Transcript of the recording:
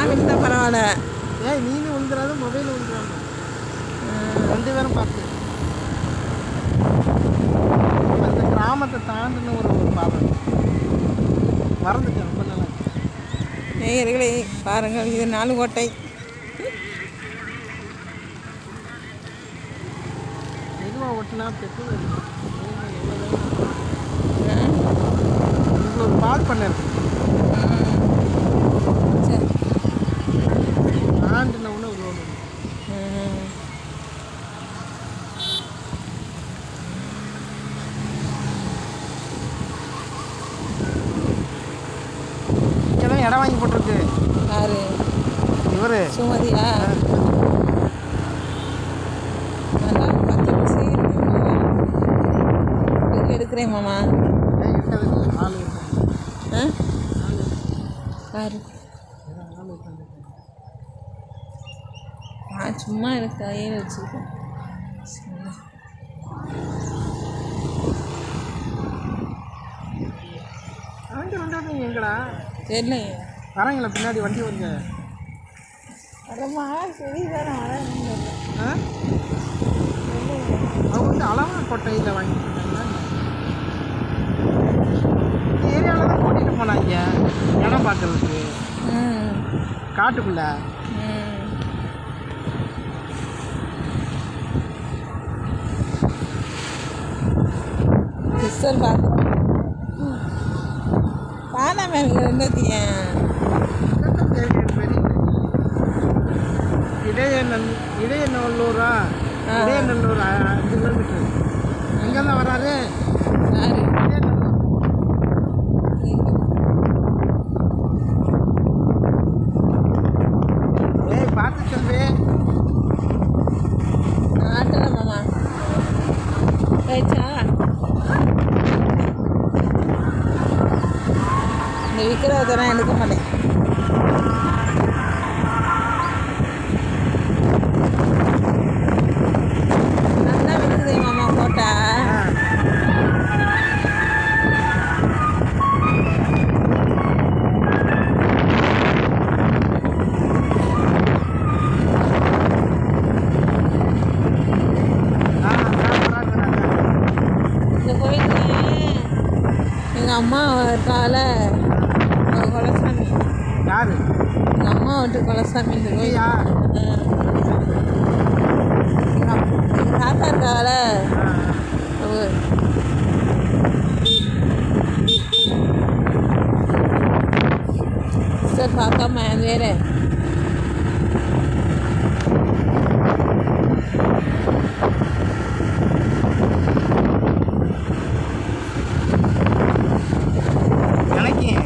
நான் விழுந்தா பரவாயில்ல. ஏய் நீனும் விழுந்துடாத மொபைல் விழுந்துடாம ரெண்டு பேரும் பார்த்து. அந்த கிராமத்தை தாண்டின ஒரு ஒரு பாதை. மறந்துட்டேன் ரொம்ப நல்லா நேயர்களே பாருங்கள் இது நாலு கோட்டை மெதுவாக ஓட்டினா பெட்ரோல் ஒரு பால் பண்ண இருக்கு சரி தாண்டின உடனே ஒரு ரோடு ம். இங்கே தான் இடம் வாங்கி போட்டிருக்கு. யாரு? இவர். சுமதியா எடுக்கிறேன் மாமா. யாரு நான் சும்மா எனக்கு கையில் வச்சுருக்கேன். தெரியலையே. வரீங்களா பின்னாடி வண்டி வருங்க வரமா சரி ஆ? அவங்க வந்து அளவா கொட்டையில் இந்த ஏரியாவில் தான் கூட்டிகிட்டு போனாங்க இடம் பார்க்கறதுக்கு. காட்டுக்குள்ள. ம். Crystal ma'am ரெண்டாத்தியன் இடையநல் இடையநல்லூரா. இடையநல்லூர் அஞ்சு கிலோமீட்டர் அங்கே தான் வராரு பார்த்து செல்வி ஆட்டல மாமா ரைட்டா இந்த விற்கிறத நான் எடுக்க மாட்டேன் நல்லா விற்குதே மாமா போட்டா ஆ. ஆ, வராங்க, வராங்க, வராங்க. இந்த கோயிலுக்கு எங்கள் அம்மா இருக்கால அவங்க குலசாமி யாரு எங்கள் அம்மா வந்துட்டு குலசாமி இந்த கோயில்? எங்கள் தாத்தா அவங்க. சார் பார்க்காம வேறு.